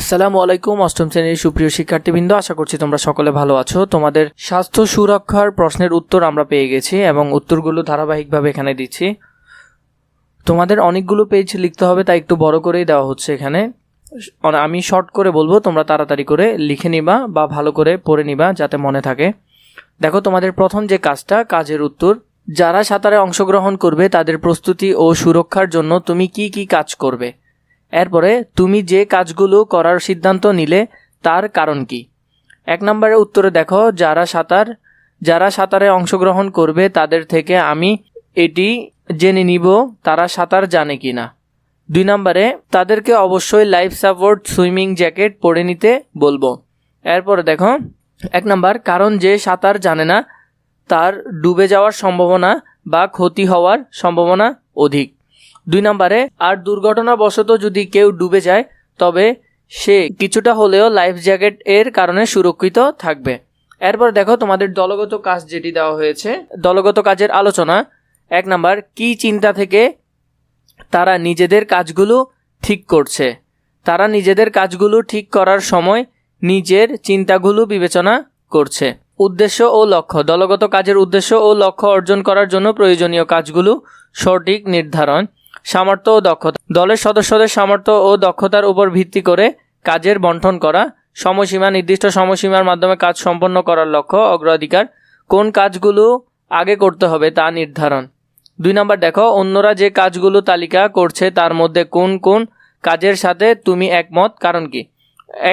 আসসালামু আলাইকুম, অষ্টম শ্রেণির সুপ্রিয় শিক্ষার্থীবৃন্দ, আশা করছি তোমরা সকলে ভালো আছো। তোমাদের স্বাস্থ্য সুরক্ষার প্রশ্নের উত্তর আমরা পেয়ে গেছি এবং উত্তরগুলো ধারাবাহিকভাবে এখানে দিচ্ছি। তোমাদের অনেকগুলো পেজ লিখতে হবে, তাই একটু বড় করেই দেওয়া হচ্ছে এখানে। আমি শর্ট করে বলব, তোমরা তাড়াতাড়ি করে লিখে নিবা বা ভালো করে পড়ে নিবা যাতে মনে থাকে। দেখো, তোমাদের প্রথম যে কাজটা, কাজের উত্তর। যারা সাঁতারে অংশগ্রহণ করবে, তাদের প্রস্তুতি ও সুরক্ষার জন্য তুমি কি কি কাজ করবে? এরপরে তুমি যে কাজগুলো করার সিদ্ধান্ত নিলে, তার কারণ কি? এক নম্বরে উত্তরে দেখো, যারা সাঁতার, যারা সাঁতারে অংশগ্রহণ করবে, তাদের থেকে আমি এটি জেনে নিব, তারা সাঁতার জানে কি না দুই নম্বরে, তাদেরকে অবশ্যই লাইফ সাপোর্ট সুইমিং জ্যাকেট পরে নিতে বলব। এরপরে দেখো, এক নম্বর, কারণ যে সাঁতার জানে না, তার ডুবে যাওয়ার সম্ভাবনা বা ক্ষতি হওয়ার সম্ভাবনা অধিক। দুই নম্বরে, আর দুর্ঘটনাবশত যদি কেউ ডুবে যায়, তবে সে কিছুটা হলেও লাইফ জ্যাকেট এর কারণে সুরক্ষিত থাকবে। এরপর দেখো তোমাদের দলগত কাজ যেটি দেওয়া হয়েছে। দলগত কাজের আলোচনা। এক নাম্বার, কি চিন্তা থেকে তারা নিজেদের কাজগুলো ঠিক করছে? তারা নিজেদের কাজগুলো ঠিক করার সময় নিজের চিন্তাগুলো বিবেচনা করছে। উদ্দেশ্য ও লক্ষ্য। দলগত কাজের উদ্দেশ্য ও লক্ষ্য অর্জন করার জন্য প্রয়োজনীয় কাজগুলো সঠিক নির্ধারণ। সামর্থ্য ও দক্ষতা। দলের সদস্যদের সামর্থ্য ও দক্ষতার উপর ভিত্তি করে কাজের বন্টন করা, সময়সীমা, নির্দিষ্ট সময়সীমার মাধ্যমে কাজ সম্পন্ন করার লক্ষ্য, অগ্রাধিকার, কোন কাজগুলো আগে করতে হবে তা নির্ধারণ। দুই নম্বর, দেখো, অন্যরা যে কাজগুলো তালিকা করছে তার মধ্যে কোন কোন কাজের সাথে তুমি একমত, কারণ কি?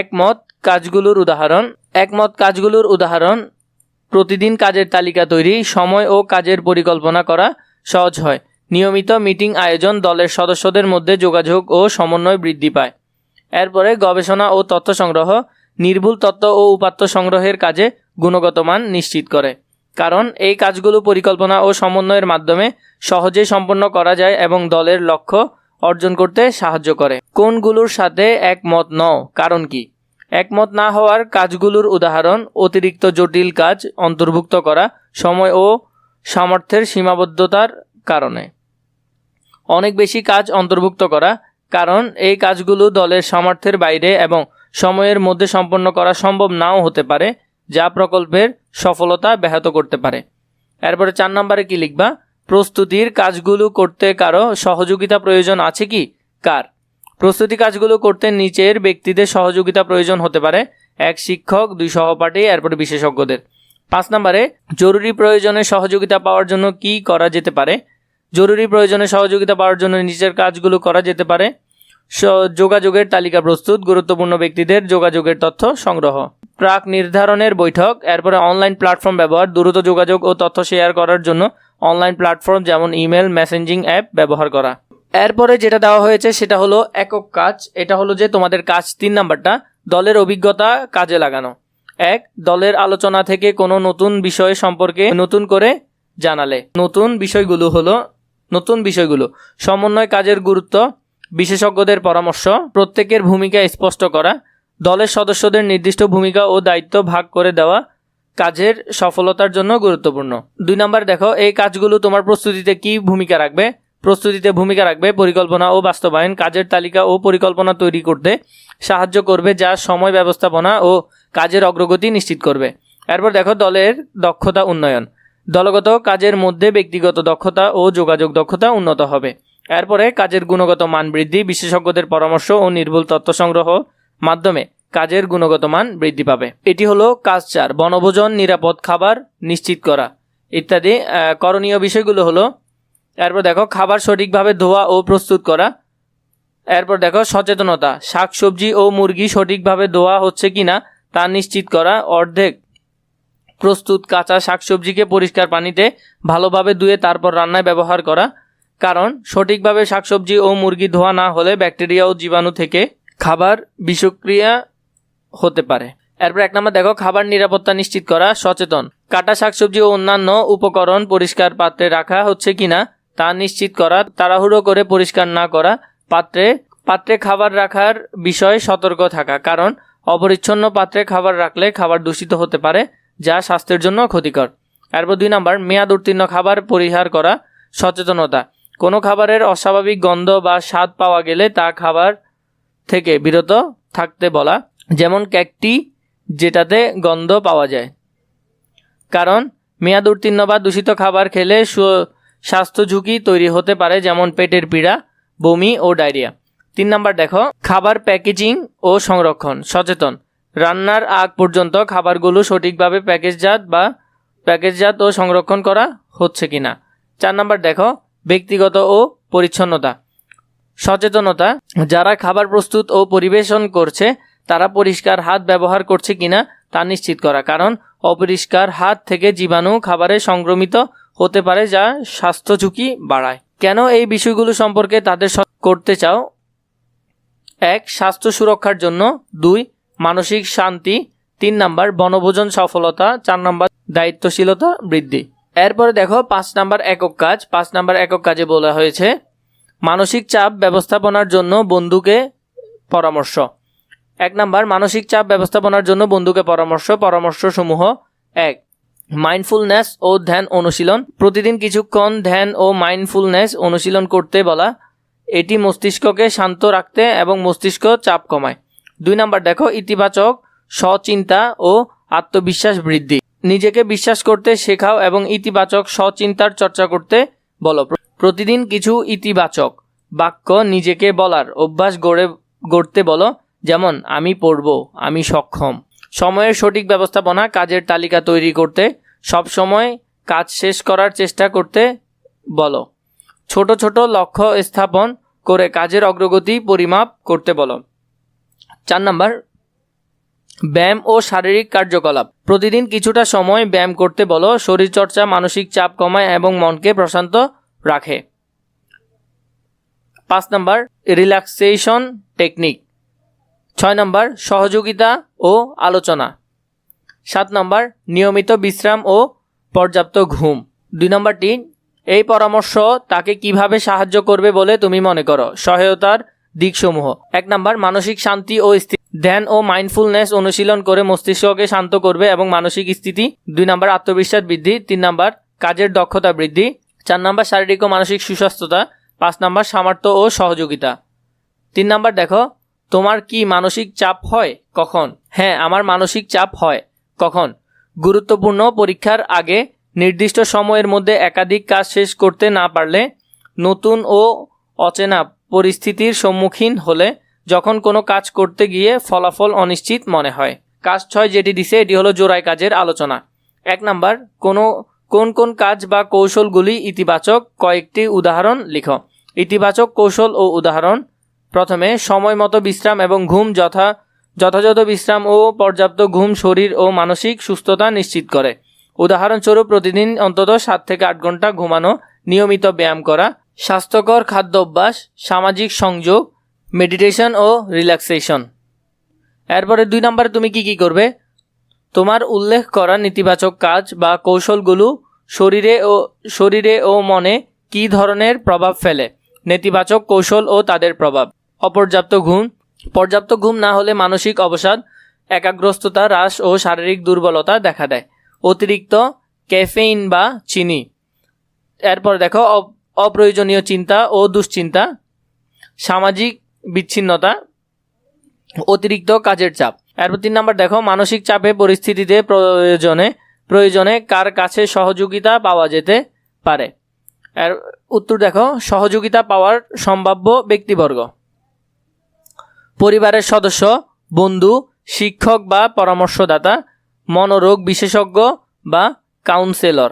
একমত কাজগুলোর উদাহরণ, একমত কাজগুলোর উদাহরণ, প্রতিদিন কাজের তালিকা তৈরি, সময় ও কাজের পরিকল্পনা করা সহজ হয়। নিয়মিত মিটিং আয়োজন দলের সদস্যদের মধ্যে যোগাযোগ ও সমন্বয় বৃদ্ধি পায়। এরপরে গবেষণা ও তথ্য সংগ্রহ, নির্ভুল তথ্য ও উপাত্ত সংগ্রহের কাজে গুণগত মান নিশ্চিত করে। কারণ, এই কাজগুলো পরিকল্পনা ও সমন্বয়ের মাধ্যমে সহজেই সম্পন্ন করা যায় এবং দলের লক্ষ্য অর্জন করতে সাহায্য করে। কোনগুলোর সাথে একমত নও, কারণ কি? একমত না হওয়ার কাজগুলোর উদাহরণ, অতিরিক্ত জটিল কাজ অন্তর্ভুক্ত করা, সময় ও সামর্থ্যের সীমাবদ্ধতার কারণে। অনেক বেশি কাজ অন্তর্ভুক্ত করা, কারণ এই কাজগুলো দলের সামর্থ্যের বাইরে এবং সময়ের মধ্যে সম্পন্ন করা সম্ভব নাও হতে পারে, যা প্রকল্পের সফলতা ব্যাহত করতে পারে। এরপরে চার নম্বরে কি লিখবা? প্রস্তুতির কাজগুলো করতে কারও সহযোগিতা প্রয়োজন আছে কি? কার? প্রস্তুতি কাজগুলো করতে নিচের ব্যক্তিদের সহযোগিতা প্রয়োজন হতে পারে, এক শিক্ষক, দুই সহপাঠী, এরপরে বিশেষজ্ঞদের। পাঁচ নম্বরে, জরুরি প্রয়োজনে সহযোগিতা পাওয়ার জন্য কি করা যেতে পারে? জরুরি প্রয়োজনে সহযোগিতা পাওয়ার জন্য নিচের কাজগুলো করা যেতে পারে। যোগাযোগের তালিকা প্রস্তুত, গুরুত্বপূর্ণ ব্যক্তিদের যোগাযোগের তথ্য সংগ্রহ। প্রাক নির্ধারণের বৈঠক, এরপরে অনলাইন প্ল্যাটফর্ম ব্যবহার, দ্রুত যোগাযোগ ও তথ্য শেয়ার করার জন্য অনলাইন প্ল্যাটফর্ম যেমন ইমেল, মেসেঞ্জিং অ্যাপ ব্যবহার করা। এরপরে যেটা দেওয়া হয়েছে সেটা হলো একক কাজ। এটা হলো যে তোমাদের কাজ তিন নাম্বারটা, দলের অভিজ্ঞতা কাজে লাগানো। এক, দলের আলোচনা থেকে কোনো নতুন বিষয় সম্পর্কে নতুন করে জানালে। নতুন বিষয়গুলো হলো নতুন বিষয়গুলো। সমন্বয় কাজের গুরুত্ব, বিশেষজ্ঞদের পরামর্শ, প্রত্যেকের ভূমিকা স্পষ্ট করা, দলের সদস্যদের নির্দিষ্ট ভূমিকা ও দায়িত্ব ভাগ করে দেওয়া কাজের সফলতার জন্য গুরুত্বপূর্ণ। দুই নম্বর দেখো, এই কাজগুলো তোমার প্রস্তুতিতে কি ভূমিকা রাখবে? প্রস্তুতিতে ভূমিকা রাখবে পরিকল্পনা ও বাস্তবায়ন, কাজের তালিকা ও পরিকল্পনা তৈরি করতে সাহায্য করবে যা সময় ব্যবস্থাপনা ও কাজের অগ্রগতি নিশ্চিত করবে। এরপর দেখো দলের দক্ষতা উন্নয়ন। দলগত কাজের মধ্যে ব্যক্তিগত দক্ষতা ও যোগাযোগ দক্ষতা উন্নত হবে। এরপরে কাজের গুণগত মান বৃদ্ধি, বিশেষজ্ঞদের পরামর্শ ও নির্ভুল তথ্য সংগ্রহ মাধ্যমে কাজের গুণগত মান বৃদ্ধি পাবে। এটি হলো কাজ চার বনভোজন, নিরাপদ খাবার নিশ্চিত করা ইত্যাদি করণীয় বিষয়গুলো হলো, এরপর দেখো খাবার সঠিকভাবে ধোয়া ও প্রস্তুত করা। এরপর দেখো সচেতনতা, শাকসবজি ও মুরগি সঠিকভাবে ধোয়া হচ্ছে কিনা তা নিশ্চিত করা, অর্ধেক প্রস্তুত কাঁচা শাকসবজিকে পরিষ্কার পানিতে ভালোভাবে ধুয়ে তারপর রান্নায় ব্যবহার করা। কারণ, সঠিকভাবে শাকসবজি ও মুরগি ধোয়া না হলে ব্যাকটেরিয়া ও জীবাণু থেকে খাবার বিষক্রিয়া হতে পারে। এরপর এক নম্বর, দেখো, খাবার নিরাপত্তা নিশ্চিত করা, সচেতন। কাটা শাকসবজি ও অন্যান্য উপকরণ পরিষ্কার পাত্রে রাখা হচ্ছে কিনা তা নিশ্চিত করা, তাড়াহুড়ো করে পরিষ্কার না করা, পাত্রে পাত্রে খাবার রাখার বিষয়ে সতর্ক থাকা। কারণ, অপরিচ্ছন্ন পাত্রে খাবার রাখলে খাবার দূষিত হতে পারে। যা স্বাস্থ্যের জন্য ক্ষতিকর। এরপর দুই নম্বর, মেয়াদ উত্তীর্ণ খাবার পরিহার করা সচেতনতা। কোনো খাবারের অস্বাভাবিক গন্ধ বা স্বাদ পাওয়া গেলে তা খাবার থেকে বিরত থাকতে বলা, যেমন কেকটি যেটাতে গন্ধ পাওয়া যায়। কারণ, মেয়াদ উত্তীর্ণ বা দূষিত খাবার খেলে স্বাস্থ্য ঝুঁকি তৈরি হতে পারে, যেমন পেটের পীড়া, বমি ও ডায়রিয়া। তিন নাম্বার দেখো, খাবার প্যাকেজিং ও সংরক্ষণ সচেতন। রান্নার আগ পর্যন্ত খাবারগুলো সঠিকভাবে প্যাকেজজাত বা প্যাকেজজাত ও সংরক্ষণ করা হচ্ছে কি না চার নাম্বার দেখো, ব্যক্তিগত ও পরিচ্ছন্নতা। সচেতনতা, যারা খাবার প্রস্তুত ও পরিবেশন করছে, তারা পরিষ্কার হাত ব্যবহার করছে কিনা তা নিশ্চিত করা। কারণ, অপরিষ্কার হাত থেকে জীবাণু খাবারে সংক্রমিত হতে পারে যা স্বাস্থ্য ঝুঁকি বাড়ায়। কেন এই বিষয়গুলো সম্পর্কে তাদের করতে চাও? এক, স্বাস্থ্য সুরক্ষার জন্য। দুই মানসিক শান্তি, তিন নাম্বার, বনভোজন সফলতা, চার নাম্বার, দায়িত্বশীলতা বৃদ্ধি। এরপরে দেখো, পাঁচ নাম্বার একক কাজ। পাঁচ নাম্বার একক কাজে বলা হয়েছে, মানসিক চাপ ব্যবস্থাপনার জন্য বন্ধুকে পরামর্শ। এক নাম্বার, মানসিক চাপ ব্যবস্থাপনার জন্য বন্ধুকে পরামর্শ। পরামর্শসমূহ এক মাইন্ডফুলনেস ও ধ্যান অনুশীলন। প্রতিদিন কিছুক্ষণ ধ্যান ও মাইন্ডফুলনেস অনুশীলন করতে বলা, এটি মস্তিষ্ককে শান্ত রাখতে এবং মস্তিষ্ক চাপ কমায়। দুই নাম্বার, দেখো, ইতিবাচক সচিন্তা ও আত্মবিশ্বাস বৃদ্ধি। নিজেকে বিশ্বাস করতে শেখাও এবং ইতিবাচক সচিন্তার চর্চা করতে বলো। প্রতিদিন কিছু ইতিবাচক বাক্য নিজেকে বলার অভ্যাস গড়ে, গড়তে বলো, যেমন, আমি পড়ব, আমি সক্ষম। সময়ের সঠিক ব্যবস্থাপনা কাজের তালিকা তৈরি করতে, সব সময় কাজ শেষ করার চেষ্টা করতে বলো। ছোট ছোট লক্ষ্য স্থাপন করে কাজের অগ্রগতি পরিমাপ করতে বলো। চার নাম্বার, ব্যায়াম ও শারীরিক কার্যকলাপ। প্রতিদিন কিছুটা সময় ব্যায়াম করতে বলো, শরীরচর্চা, মানসিক চাপ কমায় এবং মনকে প্রশান্ত রাখে। পাঁচ নাম্বার, রিল্যাক্সেশন টেকনিক। ছয় নম্বর, সহযোগিতা ও আলোচনা। সাত নম্বর, নিয়মিত বিশ্রাম ও পর্যাপ্ত ঘুম। দুই নম্বরটি, এই পরামর্শ তাকে কীভাবে সাহায্য করবে বলে তুমি মনে করো? সহায়তার দিকসমূহ। এক নম্বর, মানসিক শান্তি ও স্থিতি ধ্যান ও মাইন্ডফুলনেস অনুশীলন করে মস্তিষ্ককে শান্ত করবে এবং মানসিক স্থিতি। দুই নম্বর, আত্মবিশ্বাস বৃদ্ধি। তিন নম্বর, কাজের দক্ষতা বৃদ্ধি। চার নম্বর, শারীরিক ও মানসিক সুস্বাস্থ্যতা। পাঁচ নম্বর, সামর্থ্য ও সহযোগিতা। তিন নাম্বার, দেখো, তোমার কি মানসিক চাপ হয়? কখন? হ্যাঁ আমার মানসিক চাপ হয়। কখন? গুরুত্বপূর্ণ পরীক্ষার আগে নির্দিষ্ট সময়ের মধ্যে একাধিক কাজ শেষ করতে না পারলে নতুন ও অচেনা পরিস্থিতির সম্মুখীন হলে যখন কোনো কাজ করতে গিয়ে ফলাফল অনিশ্চিত মনে হয়। কাজ ছয় যেটি দিছে, এটি হলো জোড়াই কাজের আলোচনা। এক নাম্বার, কোনো, কোন কোন কাজ বা কৌশলগুলি ইতিবাচক কয়েকটি উদাহরণ লিখো। ইতিবাচক কৌশল ও উদাহরণ। প্রথমে সময় মতো বিশ্রাম এবং ঘুম যথা, যথাযথ বিশ্রাম ও পর্যাপ্ত ঘুম শরীর ও মানসিক সুস্থতা নিশ্চিত করে। উদাহরণস্বরূপ প্রতিদিন অন্তত সাত থেকে আট ঘণ্টা ঘুমানো, নিয়মিত ব্যায়াম করা স্বাস্থ্যকর খাদ্য অভ্যাস সামাজিক সংযোগ মেডিটেশন ও রিল্যাক্সেশন এরপরে দুই নম্বরে তুমি কি কি করবে? তোমার উল্লেখ করা নেতিবাচক কাজ বা কৌশলগুলো শরীরে ও শরীরে ও মনে কী ধরনের প্রভাব ফেলে? নেতিবাচক কৌশল ও তাদের প্রভাব। অপর্যাপ্ত ঘুম। পর্যাপ্ত ঘুম না হলে মানসিক অবসাদ, একাগ্রস্ততা হ্রাস ও শারীরিক দুর্বলতা দেখা দেয়। অতিরিক্ত ক্যাফেইন বা চিনি। এরপর দেখো অপ্রয়োজনীয় চিন্তা ও দুশ্চিন্তা, সামাজিক বিচ্ছিন্নতা, অতিরিক্ত কাজের চাপ। এরপর তিন নাম্বার দেখো, মানসিক চাপে পরিস্থিতিতে প্রয়োজনে প্রয়োজনে কার কাছে সহযোগিতা পাওয়া যেতে পারে? এর উত্তর দেখো, সহযোগিতা পাওয়ার সম্ভাব্য ব্যক্তিবর্গ। পরিবারের সদস্য, বন্ধু, শিক্ষক বা পরামর্শদাতা, মনোরোগ বিশেষজ্ঞ বা কাউন্সেলর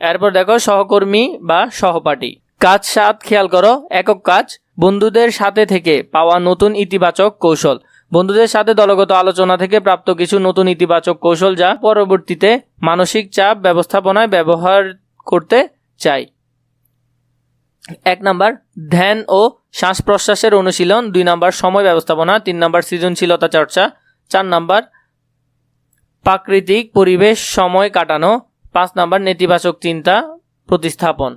এরপর দেখো সহকর্মী বা সহপাঠী। কাজ সাত খেয়াল করো, একক কাজ। বন্ধুদের সাথে থেকে পাওয়া নতুন ইতিবাচক কৌশল। বন্ধুদের সাথে দলগত আলোচনা থেকে প্রাপ্ত কিছু নতুন ইতিবাচক কৌশল যা পরবর্তীতে মানসিক চাপ ব্যবস্থাপনায় ব্যবহার করতে চাই। এক নাম্বার, ধ্যান ও শ্বাস প্রশ্বাসের অনুশীলন। দুই নাম্বার, সময় ব্যবস্থাপনা। তিন নাম্বার, সৃজনশীলতা চর্চা। চার নাম্বার, প্রাকৃতিক পরিবেশ, সময় কাটানো। পাঁচ নাম্বার নেতিবাচক চিন্তা প্রতিস্থাপন।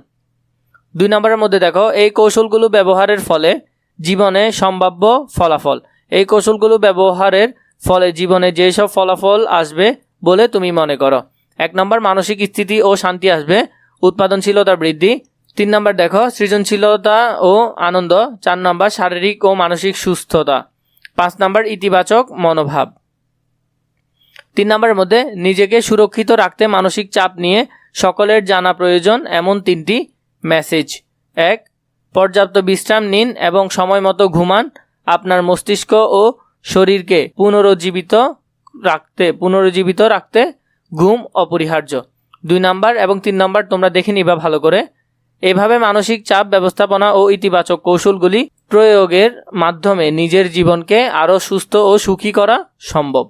দুই নম্বরের মধ্যে দেখো, এই কৌশলগুলো ব্যবহারের ফলে জীবনে সম্ভাব্য ফলাফল। এই কৌশলগুলো ব্যবহারের ফলে জীবনে যেসব ফলাফল আসবে বলে তুমি মনে করো। এক নম্বর, মানসিক স্থিতি ও শান্তি আসবে, উৎপাদনশীলতা বৃদ্ধি। তিন নম্বর, দেখো, সৃজনশীলতা ও আনন্দ। চার নম্বর, শারীরিক ও মানসিক সুস্থতা। পাঁচ নাম্বার, ইতিবাচক মনোভাব। তিন নম্বরের মধ্যে, নিজেকে সুরক্ষিত রাখতে মানসিক চাপ নিয়ে সকলের জানা প্রয়োজন এমন তিনটি মেসেজ এক, পর্যাপ্ত বিশ্রাম নিন এবং সময় মতো ঘুমান। আপনার মস্তিষ্ক ও শরীরকে পুনরুজ্জীবিত রাখতে পুনরুজ্জীবিত রাখতে ঘুম অপরিহার্য। দুই নাম্বার এবং তিন নাম্বার তোমরা দেখে নিবা ভালো করে। এভাবে মানসিক চাপ, ব্যবস্থাপনা ও ইতিবাচক কৌশলগুলি প্রয়োগের মাধ্যমে নিজের জীবনকে আরও সুস্থ ও সুখী করা সম্ভব।